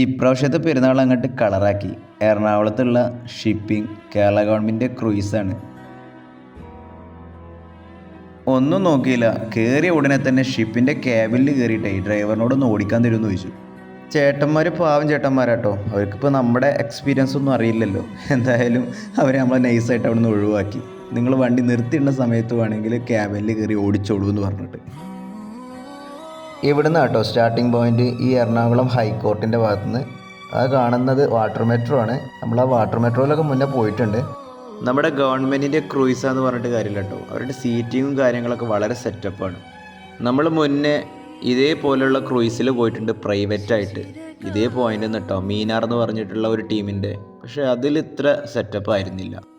ഇപ്രാവശ്യത്തെ പെരുന്നാൾ അങ്ങോട്ട് കളറാക്കി. എറണാകുളത്തുള്ള ഷിപ്പിംഗ് കേരള ഗവൺമെന്റ് ക്രൂയിസാണ്. ഒന്നും നോക്കിയില്ല. കയറിയ ഉടനെ തന്നെ ഷിപ്പിന്റെ ക്യാബിനിൽ കയറിയിട്ടേ ഡ്രൈവറിനോടൊന്ന് ഓടിക്കാൻ തരുമെന്ന് ചോദിച്ചു. ചേട്ടന്മാർ പാവം ചേട്ടന്മാരാട്ടോ. അവർക്കിപ്പോൾ നമ്മുടെ എക്സ്പീരിയൻസ് ഒന്നും അറിയില്ലല്ലോ. എന്തായാലും അവരെ നമ്മളെ നൈസായിട്ട് അവിടെ നിന്ന് ഒഴിവാക്കി. നിങ്ങൾ വണ്ടി നിർത്തിയിടുന്ന സമയത്ത് വേണമെങ്കിൽ ക്യാബിനിൽ കയറി ഓടിച്ചോളൂ എന്ന് പറഞ്ഞിട്ട്. ഇവിടുന്ന് കേട്ടോ സ്റ്റാർട്ടിംഗ് പോയിന്റ് ഈ എറണാകുളം ഹൈക്കോർട്ടിന്റെ ഭാഗത്തുനിന്ന്. അത് കാണുന്നത് വാട്ടർ മെട്രോ ആണ്. നമ്മൾ ആ വാട്ടർ മെട്രോയിലൊക്കെ മുന്നേ പോയിട്ടുണ്ട്. നമ്മുടെ ഗവൺമെന്റിന്റെ ക്രൂയിസ് എന്ന് പറഞ്ഞിട്ട് കാര്യമില്ല കേട്ടോ. അവരുടെ സീറ്റിങ്ങും കാര്യങ്ങളൊക്കെ വളരെ സെറ്റപ്പാണ് നമ്മൾ മുന്നേ ഇതേപോലെയുള്ള ക്രൂയിസിൽ പോയിട്ടുണ്ട് പ്രൈവറ്റ് ആയിട്ട്. ഇതേ പോയിന്റ് കേട്ടോ മീനാർ എന്ന് പറഞ്ഞിട്ടുള്ള ഒരു ടീമിന്റെ പക്ഷേ അതിൽ ഇത്ര സെറ്റപ്പ് ആയിരുന്നില്ല.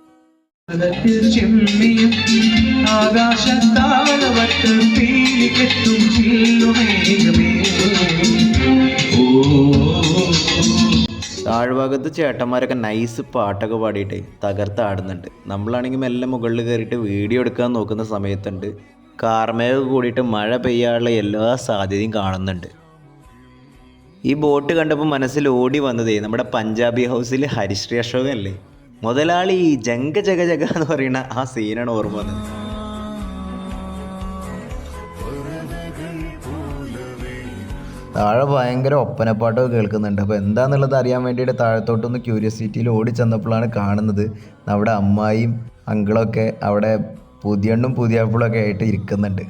താഴ്ഭാഗത്ത് ചേട്ടന്മാരൊക്കെ നൈസ് പാട്ടൊക്കെ പാടിയിട്ട് തകർത്ത് ആടുന്നുണ്ട്. നമ്മളാണെങ്കിൽ മെല്ലെ മുകളിൽ കയറിയിട്ട് വീഡിയോ എടുക്കാൻ നോക്കുന്ന സമയത്തുണ്ട്. കാർമേഘ കൂടിയിട്ട് മഴ പെയ്യാനുള്ള എല്ലാ സാധ്യതയും കാണുന്നുണ്ട്. ഈ ബോട്ട് കണ്ടപ്പോൾ മനസ്സിൽ ഓടി വന്നതേ നമ്മുടെ പഞ്ചാബി ഹൗസിൽ ഹരിശ്രീ അശോകൻ അല്ലേ മുതലാളി ജങ്ക ജഗ ജഗ എന്ന് പറയുന്ന ആ സീനാണ് ഓർമ്മ വന്നത്. താഴെ ഭയങ്കര ഒപ്പനപ്പാട്ടൊക്കെ കേൾക്കുന്നുണ്ട്. അപ്പോൾ എന്താണെന്നുള്ളത് അറിയാൻ വേണ്ടിയിട്ട് താഴത്തോട്ടൊന്ന് ക്യൂരിയോസിറ്റിയിൽ ഓടി ചെന്നപ്പോഴാണ് കാണുന്നത്. അവിടെ അമ്മായിയും അങ്കിളൊക്കെ അവിടെ പുതിയണ്ണും പുതിയപ്പോഴൊക്കെ ആയിട്ട് ഇരിക്കുന്നുണ്ട്.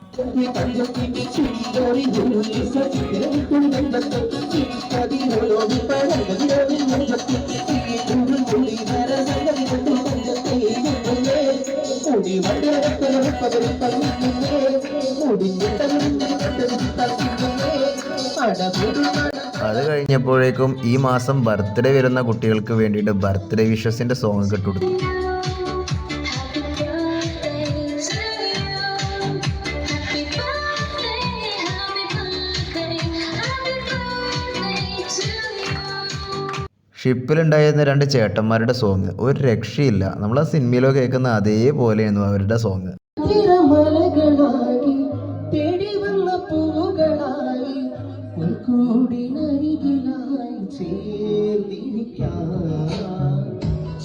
അത് കഴിഞ്ഞപ്പോഴേക്കും ഈ മാസം ബർത്ത്ഡേ വരുന്ന കുട്ടികൾക്ക് വേണ്ടിയിട്ട് ബർത്ത്ഡേ വിഷസിന്റെ സോങ് കെട്ടുകൊടുത്തു. ഷിപ്പിലുണ്ടായിരുന്ന രണ്ട് ചേട്ടന്മാരുടെ സോങ് ഒരു രക്ഷയില്ല. നമ്മൾ ആ സിനിമയിലോ കേൾക്കുന്ന അതേപോലെയായിരുന്നു അവരുടെ സോങ് കൂടിനരികിലായി ചേർന്നിരിക്കാം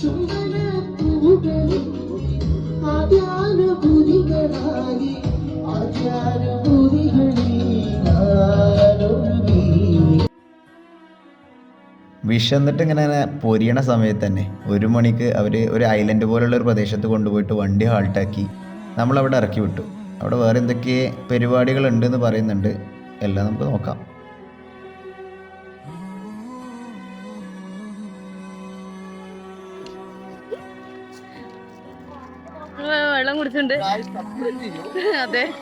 ചുമല പൂവുകളിൽ ആദ്യാനുഭൂതികളായി ആദ്യാനുഭൂതികളിൽ ഞാനൊഴുകി വിശന്നിട്ട് ഇങ്ങനെ പൊരിയണ സമയത്ത് തന്നെ ഒരു മണിക്ക് അവർ ഒരു ഐലൻഡ് പോലുള്ള ഒരു പ്രദേശത്ത് കൊണ്ടുപോയിട്ട് വണ്ടി ഹാൾട്ടാക്കി നമ്മളവിടെ ഇറക്കി വിട്ടു. അവിടെ വേറെ എന്തൊക്കെ പരിപാടികളുണ്ടെന്ന് പറയുന്നുണ്ട്. എല്ലാം നമുക്ക് നോക്കാം. വെള്ളം കുടിച്ചിട്ടുണ്ട്. അതെ.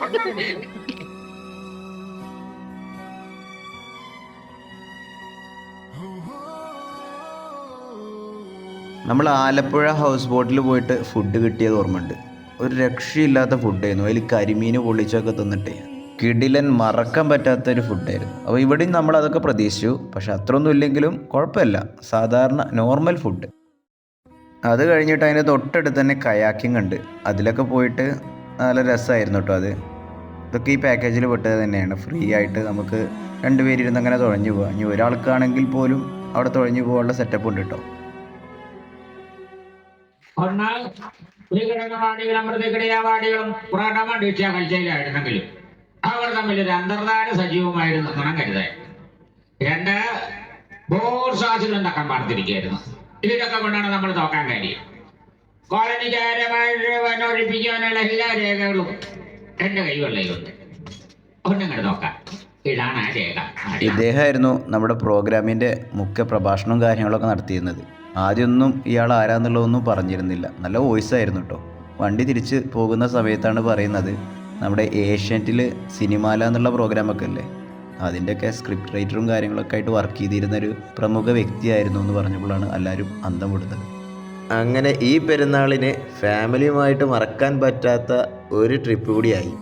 നമ്മൾ ആലപ്പുഴ ഹൗസ് ബോട്ടിൽ പോയിട്ട് ഫുഡ് കിട്ടിയത് ഓർമ്മയുണ്ട്. ഒരു രക്ഷയില്ലാത്ത ഫുഡായിരുന്നു അതിൽ കരിമീൻ പൊള്ളിച്ചൊക്കെ തിന്നിട്ടേ. കിടിലൻ മറക്കാൻ പറ്റാത്ത ഒരു ഫുഡായിരുന്നു അപ്പോൾ ഇവിടെയും നമ്മൾ അതൊക്കെ പ്രതീക്ഷിച്ചു. പക്ഷെ അത്രയൊന്നും ഇല്ലെങ്കിലും കുഴപ്പമില്ല. സാധാരണ നോർമൽ ഫുഡ് അത് കഴിഞ്ഞിട്ട് അതിന്റെ തൊട്ടടുത്ത് തന്നെ കയാക്കിംഗ് ഉണ്ട്. അതിലൊക്കെ പോയിട്ട് നല്ല രസമായിരുന്നു കേട്ടോ അത്. ഇതൊക്കെ ഈ പാക്കേജിൽ പെട്ടത് തന്നെയാണ്. ഫ്രീ ആയിട്ട് നമുക്ക് രണ്ടുപേരിരുന്ന് അങ്ങനെ തുഴഞ്ഞു പോകാം ഇനി ഒരാൾക്കാണെങ്കിൽ പോലും അവിടെ തുഴഞ്ഞു പോകാനുള്ള സെറ്റപ്പ് ഉണ്ട് കേട്ടോ. ഒന്നാൽ ഉരുകിടങ്ങവാടികളും അമൃതകിടയാവാടികളും പുറകടമ ഡീക്ഷ കൽച്ചയിലായിരുന്നെങ്കിലും അവർ തമ്മിൽ ഒരു അന്തർധാര സജീവമായിരുന്നു എന്നാണ് കരുതാൻ രണ്ട് ബോർസാസിലും തക്കം പാർത്തിരിക്കുകയായിരുന്നു ഇതിലൊക്കെ കൊണ്ടാണ് നമ്മൾ നോക്കാൻ കാര്യം കോളനിക്കാരമായിട്ട് വന്നൊഴിപ്പിക്കാനുള്ള എല്ലാ രേഖകളും എന്റെ കൈകളിലുണ്ട് ഒന്നങ്ങോട്ട് നോക്കാം. ഇതാണ് ആ രേഖ. ഇദ്ദേഹമായിരുന്നു നമ്മുടെ പ്രോഗ്രാമിന്റെ മുഖ്യ പ്രഭാഷണവും കാര്യങ്ങളൊക്കെ നടത്തിയിരുന്നത്. ആദ്യമൊന്നും ഇയാൾ ആരാന്നുള്ളതൊന്നും പറഞ്ഞിരുന്നില്ല. നല്ല വോയിസ് ആയിരുന്നു കേട്ടോ വണ്ടി തിരിച്ച് പോകുന്ന സമയത്താണ് പറയുന്നത് നമ്മുടെ ഏഷ്യന്റിൽ സിനിമാല എന്നുള്ള പ്രോഗ്രാമൊക്കെ അല്ലേ? അതിന്റെയൊക്കെ സ്ക്രിപ്റ്റ് റൈറ്ററും കാര്യങ്ങളൊക്കെ ആയിട്ട് വർക്ക് ചെയ്തിരുന്ന ഒരു പ്രമുഖ വ്യക്തിയായിരുന്നു എന്ന് പറഞ്ഞപ്പോഴാണ് എല്ലാവരും അന്തം വിടുന്നത് അങ്ങനെ ഈ പെരുന്നാളിന് ഫാമിലിയുമായിട്ട് മറക്കാൻ പറ്റാത്ത ഒരു ട്രിപ്പ് കൂടിയായി.